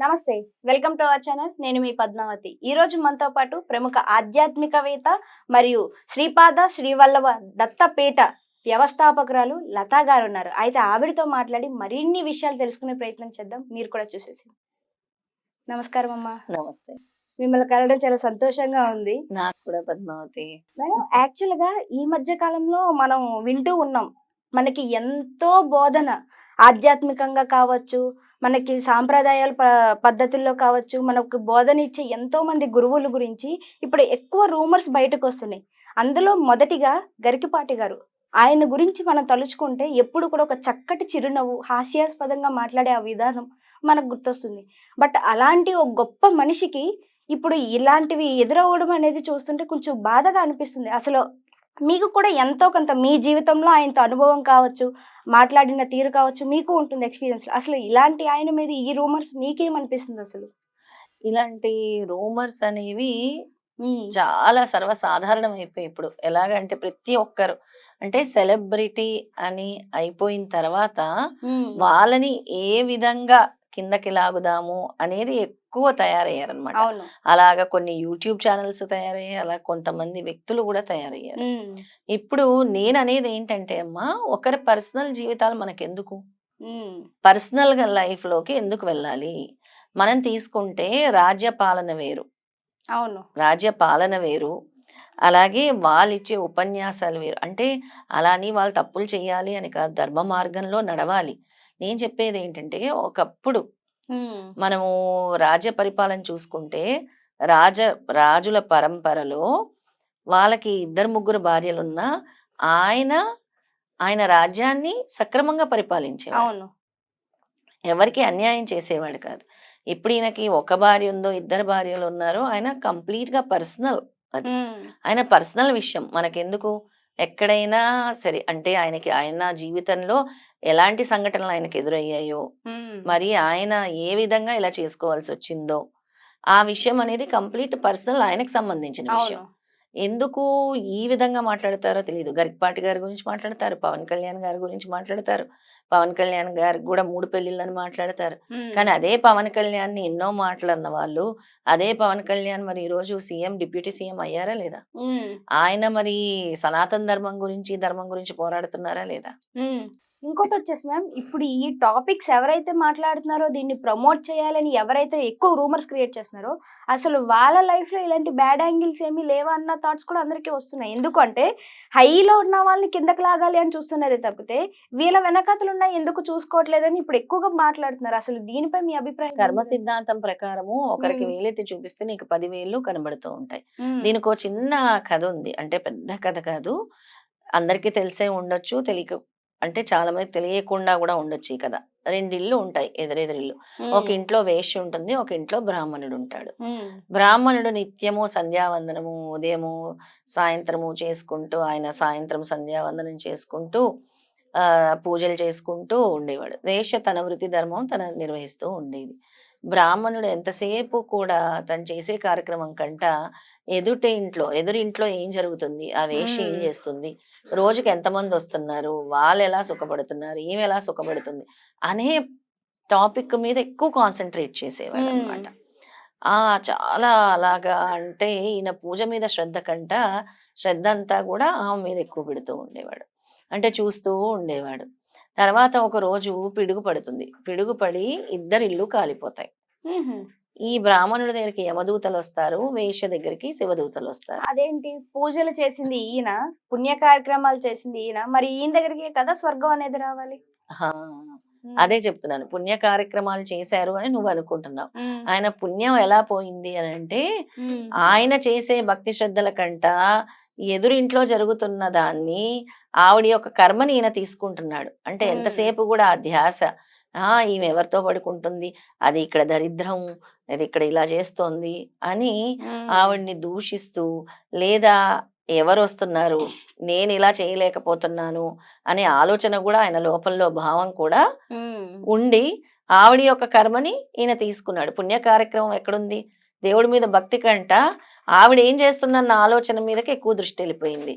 నమస్తే welcome to our channel. నేను మీ పద్మావతి. ఈ రోజు మనతో పాటు ప్రముఖ ఆధ్యాత్మికవేత్త మరియు శ్రీపాద శ్రీవల్లభ దత్తపీఠ వ్యవస్థాపకురాలు లతా గారు ఉన్నారు. అయితే ఆవిడతో మాట్లాడి మరిన్ని విషయాలు తెలుసుకునే ప్రయత్నం చేద్దాం. మీరు కూడా చూసేసి. నమస్కారం అమ్మా. నమస్తే. మిమ్మల్ని కలవడం చాలా సంతోషంగా ఉంది. నాకు కూడా పద్మావతి. మేడం యాక్చువల్గా ఈ మధ్య కాలంలో మనం వింటూ ఉన్నాం. మనకి ఎంతో బోధన ఆధ్యాత్మికంగా కావచ్చు మనకి సాంప్రదాయాల ప- పద్ధతుల్లో కావచ్చు మనకు బోధన ఇచ్చే ఎంతో మంది గురువుల గురించి ఇప్పుడు ఎక్కువ రూమర్స్ బయటకు వస్తున్నాయి. అందులో మొదటిగా గరికిపాటి గారు. ఆయన గురించి మనం తలుచుకుంటే ఎప్పుడు కూడా ఒక చక్కటి చిరునవ్వు హాస్యాస్పదంగా మాట్లాడే ఆ విధానం మనకు గుర్తొస్తుంది. బట్ అలాంటి ఒక గొప్ప మనిషికి ఇప్పుడు ఇలాంటివి ఎదురవ్వడం అనేది చూస్తుంటే కొంచెం బాధగా అనిపిస్తుంది. అసలు మీకు కూడా ఎంతో కొంత మీ జీవితంలో ఆయనతో అనుభవం కావచ్చు మాట్లాడిన తీరు కావచ్చు మీకు ఉంటుంది ఎక్స్పీరియన్స్ అసలు ఇలాంటి ఆయన మీద ఈ రూమర్స్ మీకేమనిపిస్తుంది అసలు? ఇలాంటి రూమర్స్ అనేవి చాలా సర్వసాధారణం అయిపోయి ఇప్పుడు. ఎలాగంటే ప్రతి ఒక్కరు అంటే సెలబ్రిటీ అని అయిపోయిన తర్వాత వాళ్ళని ఏ విధంగా కిందకి లాగుదాము అనేది ఎక్కువ తయారయ్యారనమాట అలాగా కొన్ని యూట్యూబ్ ఛానల్స్ తయారయ్యాయి అలా కొంతమంది వ్యక్తులు కూడా తయారయ్యారు. ఇప్పుడు నేను అనేది ఏంటంటే అమ్మా ఒకరి పర్సనల్ జీవితాలు మనకెందుకు? పర్సనల్గా లైఫ్లోకి ఎందుకు వెళ్ళాలి? మనం తీసుకుంటే రాజ్య పాలన వేరు. అవును. రాజ్య పాలన వేరు. అలాగే వాళ్ళు ఇచ్చే ఉపన్యాసాలు వేరు. అంటే అలా అని వాళ్ళు తప్పులు చేయాలి అని కాదు ధర్మ మార్గంలో నడవాలి. నేను చెప్పేది ఏంటంటే ఒకప్పుడు మనము రాజ్య పరిపాలన చూసుకుంటే రాజ రాజుల పరంపరలో వాళ్ళకి ఇద్దరు ముగ్గురు భార్యలున్నా ఆయన ఆయన రాజ్యాన్ని సక్రమంగా పరిపాలించేవాడు. అవును. ఎవరికి అన్యాయం చేసేవాడు కాదు. ఇప్పుడు ఈయనకి ఒక భార్య ఉందో ఇద్దరు భార్యలు ఉన్నారో ఆయన కంప్లీట్గా పర్సనల్ ఉమ్, ఆయన పర్సనల్ విషయం. మనకెందుకు? ఎక్కడైనా సరే అంటే ఆయనకి ఆయన జీవితంలో ఎలాంటి సంఘటనలు ఆయనకి ఎదురయ్యాయో మరి ఆయన ఏ విధంగా ఇలా చేసుకోవాల్సి వచ్చిందో ఆ విషయం అనేది కంప్లీట్ పర్సనల్ ఆయనకు సంబంధించిన విషయం. ఎందుకు ఈ విధంగా మాట్లాడతారో తెలియదు గరికపాటి గారి గురించి మాట్లాడతారు పవన్ కళ్యాణ్ గారి గురించి మాట్లాడతారు. పవన్ కళ్యాణ్ గారికి కూడా మూడు పెళ్ళిళ్ళని మాట్లాడతారు. కానీ అదే పవన్ కళ్యాణ్ని ఎన్నో మాటలు అన్న వాళ్ళు అదే పవన్ కళ్యాణ్ మరి ఈ రోజు సీఎం డిప్యూటీ సీఎం అయ్యారా లేదా? ఆయన మరి సనాతన ధర్మం గురించి ధర్మం గురించి పోరాడుతున్నారా లేదా. ఇంకోటి వచ్చేసి మ్యామ్ ఇప్పుడు ఈ టాపిక్స్ ఎవరైతే మాట్లాడుతున్నారో దీన్ని ప్రమోట్ చేయాలని ఎవరైతే ఎక్కువ రూమర్స్ క్రియేట్ చేస్తున్నారో అసలు వాళ్ళ లైఫ్లో ఇలాంటి బ్యాడ్ యాంగిల్స్ ఏమీ లేవా అన్న థాట్స్ కూడా అందరికీ వస్తున్నాయి. ఎందుకంటే హైలో ఉన్న వాళ్ళని కిందకి లాగాలి అని చూస్తున్నారే తప్పితే వీళ్ళ వెనకతలు ఉన్నాయి ఎందుకు చూసుకోవట్లేదని ఇప్పుడు ఎక్కువగా మాట్లాడుతున్నారు. అసలు దీనిపై మీ అభిప్రాయం కర్మ? సిద్ధాంతం ప్రకారము ఒకరికి మ్మ్. వేలెత్తి చూపిస్తే నీకు పదివేలు కనబడుతూ ఉంటాయి. దీనికి ఒక చిన్న కథ ఉంది. అంటే పెద్ద కథ కాదు. అందరికీ తెలిసే ఉండొచ్చు తెలియక అంటే చాలా మంది తెలియకుండా కూడా ఉండొచ్చు ఈ కథ. రెండు ఇల్లు ఉంటాయి ఎదురెదురిల్లు ఒక ఇంట్లో వేష్య ఉంటుంది ఒక ఇంట్లో బ్రాహ్మణుడు ఉంటాడు. బ్రాహ్మణుడు నిత్యము సంధ్యావందనము ఉదయము సాయంత్రము చేసుకుంటూ ఆయన సాయంత్రం సంధ్యావందనం చేసుకుంటూ ఆ పూజలు చేసుకుంటూ ఉండేవాడు. వేష తన వృత్తి ధర్మం తన నిర్వహిస్తూ ఉండేది. బ్రాహ్మణుడు ఎంతసేపు కూడా తను చేసే కార్యక్రమం కంట ఎదుటి ఇంట్లో ఎదురు ఇంట్లో ఏం జరుగుతుంది? ఆ వేష ఏం. చేస్తుంది? రోజుకి ఎంతమంది వస్తున్నారు? వాళ్ళు ఎలా సుఖపడుతున్నారు? ఈమె ఎలా సుఖపడుతుంది? అనే టాపిక్ మీద ఎక్కువ కాన్సన్ట్రేట్ చేసేవాడు. అనమాట ఆ చాలా అలాగా అంటే ఈయన పూజ మీద శ్రద్ధ కంట శ్రద్ధ అంతా కూడా ఆమె మీద ఎక్కువ పెడుతూ ఉండేవాడు. అంటే చూస్తూ ఉండేవాడు. తర్వాత ఒక రోజు పిడుగు పడుతుంది. పిడుగు పడి ఇద్దరు ఇల్లు కాలిపోతాయి. ఈ బ్రాహ్మణుడి దగ్గరికి యమదూతలు వస్తారు వేష దగ్గరికి శివదూతలు వస్తారు. అదేంటి? పూజలు చేసింది ఈయన? పుణ్య కార్యక్రమాలు చేసింది ఈయన? మరి ఈయన దగ్గరికి కదా స్వర్గం అనేది రావాలి. అదే చెప్తున్నాను. పుణ్య కార్యక్రమాలు చేశారు అని నువ్వు అనుకుంటున్నావు. ఆయన పుణ్యం ఎలా పోయింది అని అంటే ఆయన చేసే భక్తి శ్రద్ధల కంట ఎదురింట్లో జరుగుతున్న దాన్ని ఆవిడ యొక్క కర్మని ఈయన తీసుకుంటున్నాడు. అంటే. ఎంతసేపు కూడా ఆ ధ్యాస. ఆ ఈమె ఎవరితో పడుకుంటుంది? అది ఇక్కడ దరిద్రం అది ఇక్కడ ఇలా చేస్తోంది అని ఆవిడ్ని దూషిస్తూ లేదా ఎవరు వస్తున్నారు నేను ఇలా చేయలేకపోతున్నాను అనే ఆలోచన కూడా ఆయన లోపల్లో భావం కూడా ఉండి ఆవిడ యొక్క కర్మని ఈయన తీసుకున్నాడు. పుణ్య కార్యక్రమం ఎక్కడుంది? దేవుడి మీద భక్తి కంట ఆవిడ ఏం చేస్తుందన్న ఆలోచన మీదకి ఎక్కువ దృష్టి వెళ్ళిపోయింది.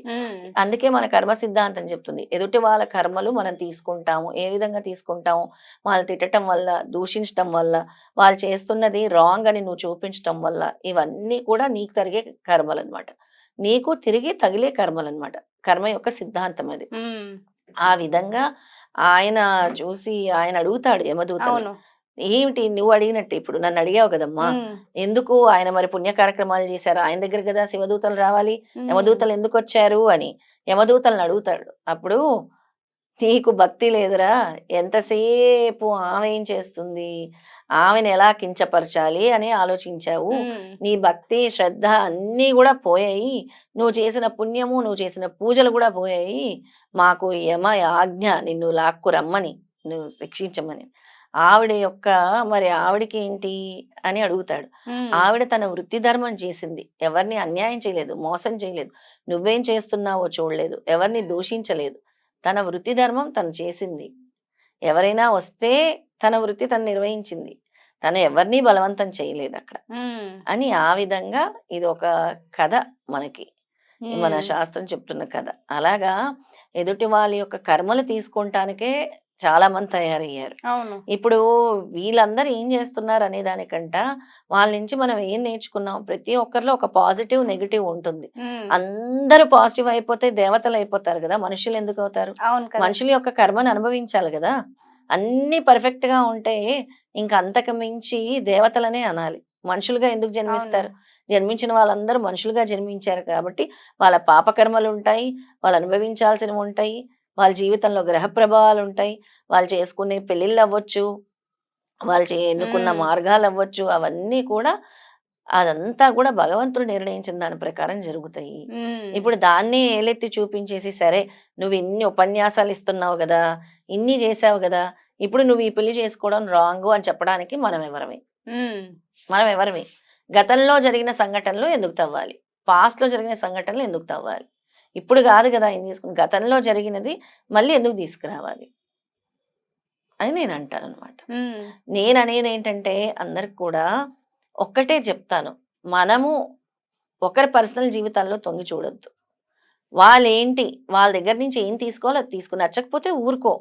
అందుకే మన కర్మ సిద్ధాంతం చెప్తుంది. ఎదుటి వాళ్ళ కర్మలు మనం తీసుకుంటాము. ఏ విధంగా తీసుకుంటాము? వాళ్ళు తిట్టడం వల్ల దూషించటం వల్ల వాళ్ళు చేస్తున్నది రాంగ్ అని నువ్వు చూపించటం వల్ల ఇవన్నీ కూడా నీకు తరిగే కర్మలు అనమాట నీకు తిరిగి తగిలే కర్మలు అనమాట కర్మ యొక్క సిద్ధాంతం అది. ఆ విధంగా ఆయన చూసి ఆయన అడుగుతాడు యమదూత అవును. ఏమిటి నువ్వు అడిగినట్టు ఇప్పుడు నన్ను అడిగావు కదమ్మా. ఎందుకు ఆయన మరి పుణ్య కార్యక్రమాలు చేశారు? ఆయన దగ్గర కదా శివదూతలు రావాలి. యమదూతలు ఎందుకు వచ్చారు అని. యమదూతలను అడుగుతాడు. అప్పుడు నీకు భక్తి లేదురా. ఎంతసేపు ఆమె ఏం చేస్తుంది? ఆమెను ఎలా కించపరచాలి అని ఆలోచించావు. నీ భక్తి శ్రద్ధ అన్నీ కూడా పోయాయి. నువ్వు చేసిన పుణ్యము నువ్వు చేసిన పూజలు కూడా పోయాయి. మాకు యమ ఆజ్ఞ నిన్ను లాక్కు రమ్మని. నువ్వు శిక్షించమని. ఆవిడ యొక్క మరి ఆవిడకి ఏంటి అని అడుగుతాడు. ఆవిడ తన వృత్తి ధర్మం చేసింది. ఎవరిని అన్యాయం చేయలేదు మోసం చేయలేదు. నువ్వేం చేస్తున్నావో చూడలేదు ఎవరిని దూషించలేదు. తన వృత్తి ధర్మం తను చేసింది. ఎవరైనా వస్తే తన వృత్తి తను నిర్వహించింది. తను ఎవరిని బలవంతం చేయలేదు అక్కడ. అని ఆ విధంగా ఇది ఒక కథ మనకి. మన శాస్త్రం చెప్తున్న కథ. అలాగా ఎదుటి వాళ్ళ యొక్క కర్మలు తీసుకుంటానికే చాలా మంది తయారయ్యారు. అవును. ఇప్పుడు వీళ్ళందరూ ఏం చేస్తున్నారు అనే దానికంట వాళ్ళ నుంచి మనం ఏం నేర్చుకున్నాం? ప్రతి ఒక్కరిలో ఒక పాజిటివ్ నెగిటివ్ ఉంటుంది. అందరూ పాజిటివ్ అయిపోతే దేవతలు అయిపోతారు కదా మనుషులు ఎందుకు అవుతారు? మనుషుల యొక్క కర్మను అనుభవించాలి కదా. అన్ని పర్ఫెక్ట్గా ఉంటే ఇంకా అంతకు మించి దేవతలనే అనాలి. మనుషులుగా ఎందుకు జన్మిస్తారు? జన్మించిన వాళ్ళందరూ మనుషులుగా జన్మించారు కాబట్టి వాళ్ళ పాపకర్మలు ఉంటాయి వాళ్ళు అనుభవించాల్సినవి ఉంటాయి. వాళ్ళ జీవితంలో గ్రహ ప్రభావాలు ఉంటాయి వాళ్ళు చేసుకునే పెళ్ళిళ్ళు అవ్వచ్చు వాళ్ళు ఎన్నుకున్న. మార్గాలు అవ్వచ్చు అవన్నీ కూడా అదంతా కూడా భగవంతుడు నిర్ణయించిన దాని ప్రకారం జరుగుతాయి. ఇప్పుడు దాన్నే ఏలెత్తి చూపించేసి సరే నువ్వు ఇన్ని ఉపన్యాసాలు ఇస్తున్నావు కదా ఇన్ని చేసావు కదా ఇప్పుడు నువ్వు ఈ పెళ్ళి చేసుకోవడం రాంగ్ అని చెప్పడానికి మనం ఎవరమే. మనం ఎవరివి గతంలో జరిగిన సంఘటనలు ఎందుకు తవ్వాలి? పాస్ట్లో జరిగిన సంఘటనలు ఎందుకు తవ్వాలి? ఇప్పుడు కాదు కదా ఏం తీసుకుని గతంలో జరిగినది మళ్ళీ ఎందుకు తీసుకురావాలి? అని నేను అంటాను అనమాట నేను అనేది ఏంటంటే అందరికి కూడా ఒక్కటే చెప్తాను. మనము ఒకరి పర్సనల్ జీవితాల్లో తొంగి చూడొద్దు. వాళ్ళేంటి వాళ్ళ దగ్గర నుంచి ఏం తీసుకోవాలో అది తీసుకుని నచ్చకపోతే ఊరుకో.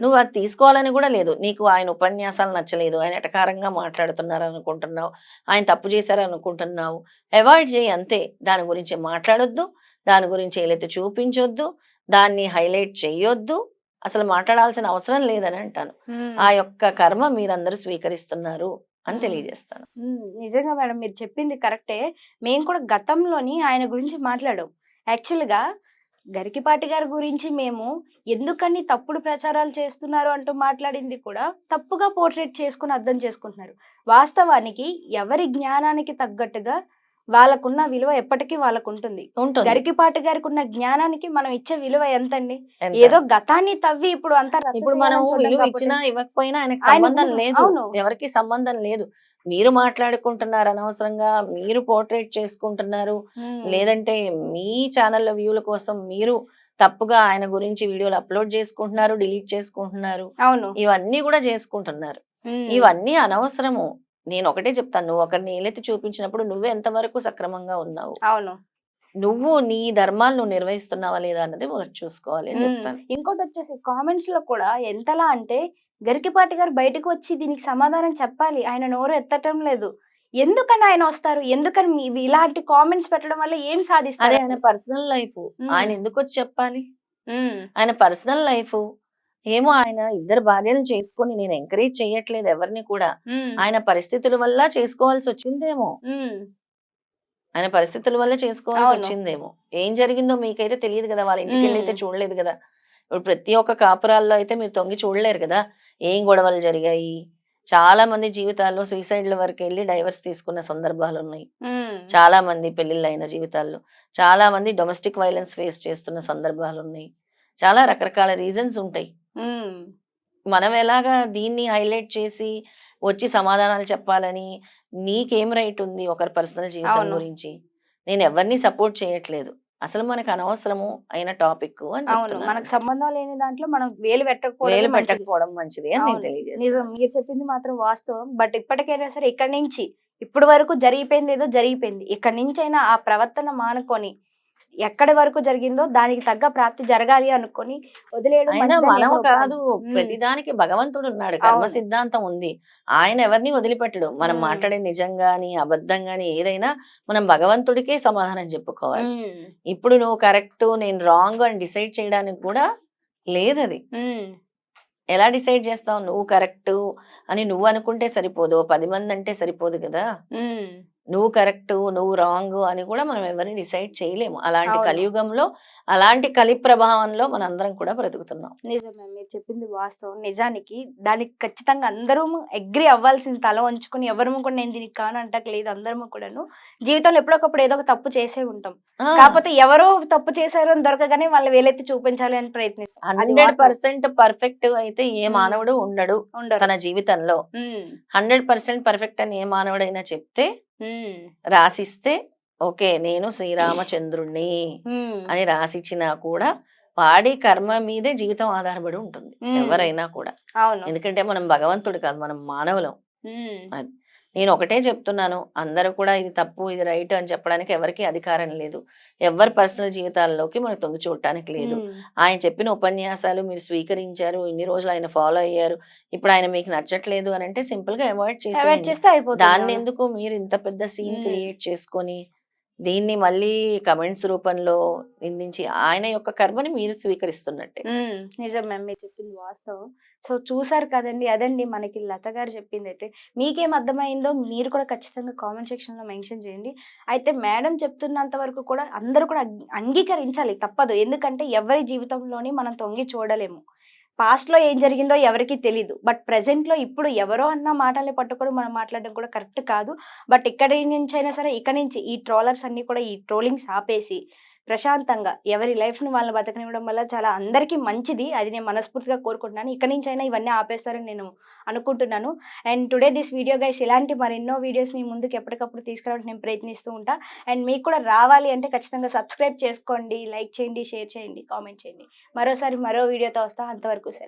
నువ్వు అది తీసుకోవాలని కూడా లేదు. నీకు ఆయన ఉపన్యాసాలు నచ్చలేదు ఆయన ఎటకారంగా మాట్లాడుతున్నారు అనుకుంటున్నావు ఆయన తప్పు చేశారు అనుకుంటున్నావు అవాయిడ్ చేయి అంతే. దాని గురించి మాట్లాడొద్దు. దాని గురించి ఏలైతే చూపించొద్దు దాన్ని హైలైట్ చేయొద్దు అసలు మాట్లాడాల్సిన అవసరం లేదని అంటాను. ఆ యొక్క కర్మ మీరందరూ స్వీకరిస్తున్నారు అని. తెలియజేస్తాను. నిజంగా మేడం మీరు చెప్పింది కరెక్టే. మేము కూడా గతంలోని ఆయన గురించి మాట్లాడాం. యాక్చువల్గా గరికిపాటి గారి గురించి మేము ఎందుకని తప్పుడు ప్రచారాలు చేస్తున్నారు అంటూ మాట్లాడింది కూడా తప్పుగా పోర్ట్రేట్ చేసుకుని అర్థం చేసుకుంటున్నారు. వాస్తవానికి ఎవరి జ్ఞానానికి తగ్గట్టుగా వాళ్ళకున్న విలువ ఎప్పటికీ వాళ్ళకు ఉంటుంది. గరికిపాటి గారికి ఉన్న జ్ఞానానికి మనం ఇచ్చే విలువ ఎంతండి? ఎంత? ఏదో గతాన్ని తవ్వి ఇప్పుడు అంతా ఇప్పుడు మనం విలువ ఇచ్చినా ఇవ్వకపోయినా ఆయనకు ఆయన సంబంధం లేదు. ఎవరికి సంబంధం లేదు. మీరు మాట్లాడుకుంటున్నారు అనవసరంగా మీరు పోర్ట్రేట్ చేసుకుంటున్నారు. లేదంటే మీ ఛానల్లో వ్యూల కోసం మీరు తప్పుగా ఆయన గురించి వీడియోలు అప్లోడ్ చేసుకుంటున్నారు డిలీట్ చేసుకుంటున్నారు. అవును. ఇవన్నీ కూడా చేసుకుంటున్నారు. ఇవన్నీ అనవసరము. నేను ఒకటే చెప్తాను. నువ్వు ఒకరిని ఏలెత్తి చూపించినప్పుడు నువ్వు ఎంతవరకు సక్రమంగా ఉన్నావు? అవును. నువ్వు నీ ధర్మాలు నువ్వు నిర్వహిస్తున్నావా లేదా అన్నది ఒకటి చూసుకోవాలి అని. చెప్తాను. ఇంకోటి వచ్చేసి కామెంట్స్లో కూడా ఎంతలా అంటే గరికిపాటి గారు బయటకు వచ్చి దీనికి సమాధానం చెప్పాలి. ఆయన నోరు ఎత్తటం లేదు. ఎందుకని ఆయన వస్తారు? ఎందుకని ఇలాంటి కామెంట్స్ పెట్టడం వల్ల ఏం సాధిస్తారు? ఆయన పర్సనల్ లైఫ్. ఆయన ఎందుకు వచ్చి చెప్పాలి. ఆయన పర్సనల్ లైఫ్. ఏమో ఆయన ఇద్దరు భార్యలను చేసుకొని నేను ఎంకరేజ్ చేయట్లేదు ఎవరిని కూడా. ఆయన పరిస్థితుల వల్ల చేసుకోవాల్సి వచ్చిందేమో. ఆయన పరిస్థితుల వల్ల చేసుకోవాల్సి. వచ్చిందేమో ఏం జరిగిందో మీకైతే తెలియదు కదా వాళ్ళ ఇంటికి వెళ్ళి అయితే. చూడలేదు కదా ఇప్పుడు ప్రతి ఒక్క కాపురాల్లో అయితే మీరు తొంగి చూడలేరు కదా ఏం గొడవలు జరిగాయి చాలా మంది జీవితాల్లో సూసైడ్ల వరకు వెళ్ళి డైవర్స్ తీసుకున్న సందర్భాలు ఉన్నాయి. చాలా మంది పెళ్ళిళ్ళు అయిన జీవితాల్లో చాలా మంది డొమెస్టిక్ వైలెన్స్ ఫేస్ చేస్తున్న సందర్భాలు ఉన్నాయి చాలా రకరకాల రీజన్స్ ఉంటాయి. మనం ఎలాగా దీన్ని హైలైట్ చేసి వచ్చి సమాధానాలు చెప్పాలని నీకేం రైట్ ఉంది ఒకరి పర్సనల్ జీవితం. గురించి? నేను ఎవరిని సపోర్ట్ చేయట్లేదు. అసలు మనకు అనవసరము అయిన టాపిక్ అని మనకు సంబంధం లేని దాంట్లో మనం వేలు పెట్టకపోవడం వేలు మంచిది. పెట్టకపోవడం మంచిది అని నేను. తెలియజేస్తాను మీరు చెప్పింది మాత్రం వాస్తవం. బట్ ఇప్పటికైనా సరే ఇక్కడి నుంచి ఇప్పటి వరకు జరిగిపోయింది ఏదో జరిగిపోయింది. ఇక్కడి నుంచైనా ఆ ప్రవర్తన మానుకొని ఎక్కడి వరకు జరిగిందో దానికి తగ్గ ప్రాప్తి జరగాలి అనుకొని వదిలేయడం మనం కాదు. ప్రతిదానికి భగవంతుడు ఉన్నాడు కర్మ. సిద్ధాంతం ఉంది. ఆయన ఎవరిని వదిలిపెట్టడు. మనం. మాట్లాడే నిజం గాని అబద్ధం గాని ఏదైనా మనం భగవంతుడికే సమాధానం చెప్పుకోవాలి. ఇప్పుడు నువ్వు కరెక్ట్ నేను రాంగ్ అని డిసైడ్ చేయడానికి కూడా లేదు అది ఎలా డిసైడ్ చేస్తావు? నువ్వు కరెక్ట్ అని నువ్వు అనుకుంటే సరిపోదు. పది మంది అంటే సరిపోదు కదా. నువ్వు కరెక్ట్ నువ్వు రాంగ్ అని కూడా మనం ఎవరిని డిసైడ్ చేయలేము. అలాంటి. కలియుగంలో అలాంటి కలి ప్రభావంలో మనందరం కూడా బ్రతుకుతున్నాం. నిజమే. మీరు చెప్పింది వాస్తవం. నిజానికి దానికి ఖచ్చితంగా అందరూ అగ్రి అవ్వాల్సింది తల వంచుకొని ఎవరు కూడా నేను దీనికి కాను అంటలేదు అందరము కూడాను జీవితంలో ఎప్పుడొకప్పుడు ఏదో ఒక తప్పు చేసే ఉంటాం. కాకపోతే ఎవరో తప్పు చేశారు అని దొరకగానే వాళ్ళు వేలెత్తి చూపించాలి అని ప్రయత్నిస్తాం. హండ్రెడ్. పర్సెంట్ పర్ఫెక్ట్ అయితే ఏ. మానవుడు ఉండడు తన జీవితంలో. హండ్రెడ్ పర్సెంట్ పర్ఫెక్ట్ అని ఏ మానవుడైనా చెప్తే రాసిస్తే ఓకే నేను శ్రీరామచంద్రుణ్ణి అని రాసిచ్చినా కూడా వాడి కర్మ మీదే జీవితం ఆధారపడి ఉంటుంది. ఎవరైనా కూడా. ఎందుకంటే మనం భగవంతుడు కాదు మనం మానవులం. ఉమ్, నేను ఒకటే చెప్తున్నాను. అందరూ కూడా ఇది తప్పు ఇది రైట్ అని చెప్పడానికి ఎవరికి అధికారం లేదు. ఎవరి పర్సనల్ జీవితాల్లోకి మనకు తొంగి చూడటానికి లేదు. ఆయన చెప్పిన ఉపన్యాసాలు మీరు స్వీకరించారు ఇన్ని రోజులు ఆయన ఫాలో అయ్యారు. ఇప్పుడు ఆయన మీకు నచ్చట్లేదు అని అంటే సింపుల్గా అవాయిడ్ చేసి దాన్ని. ఎందుకు మీరు ఇంత పెద్ద సీన్. క్రియేట్ చేసుకొని దీన్ని మళ్ళీ కమెంట్స్ రూపంలో నిందించి ఆయన యొక్క కర్మని మీరు స్వీకరిస్తున్నట్టే. నిజం మ్యామ్ మీరు చెప్పింది వాస్తవం. సో చూసారు కదండి అదండి మనకి లత గారు చెప్పింది అయితే మీకేం అర్థమైందో మీరు కూడా ఖచ్చితంగా కామెంట్ సెక్షన్లో మెన్షన్ చేయండి. అయితే మేడం చెప్తున్నంత వరకు కూడా అందరూ కూడా అంగీకరించాలి తప్పదు. ఎందుకంటే ఎవరి జీవితంలోని మనం తొంగి చూడలేము. పాస్ట్లో ఏం జరిగిందో ఎవరికి తెలీదు. బట్ ప్రజెంట్లో ఇప్పుడు ఎవరో అన్న మాటల్ని పట్టుకొని మనం మాట్లాడడం కూడా కరెక్ట్ కాదు. బట్ ఇక్కడి నుంచి అయినా సరే ఇక్కడ నుంచి ఈ ట్రోలర్స్ అన్నీ కూడా ఈ ట్రోలింగ్స్ ఆపేసి ప్రశాంతంగా ఎవరి లైఫ్ని వాళ్ళని బతకనివ్వడం వల్ల చాలా అందరికీ మంచిది. అది నేను మనస్ఫూర్తిగా కోరుకుంటున్నాను. ఇక్కడి నుంచి అయినా ఇవన్నీ ఆపేస్తారని నేను అనుకుంటున్నాను. And today this video guys ఇలాంటి మరెన్నో వీడియోస్ మీ ముందుకు ఎప్పటికప్పుడు తీసుకురావడానికి నేను ప్రయత్నిస్తూ ఉంటా. అండ్ మీకు కూడా రావాలి అంటే ఖచ్చితంగా సబ్స్క్రైబ్ చేసుకోండి. లైక్ చేయండి షేర్ చేయండి కామెంట్ చేయండి. మరోసారి మరో వీడియోతో వస్తా. అంతవరకు సెలవు.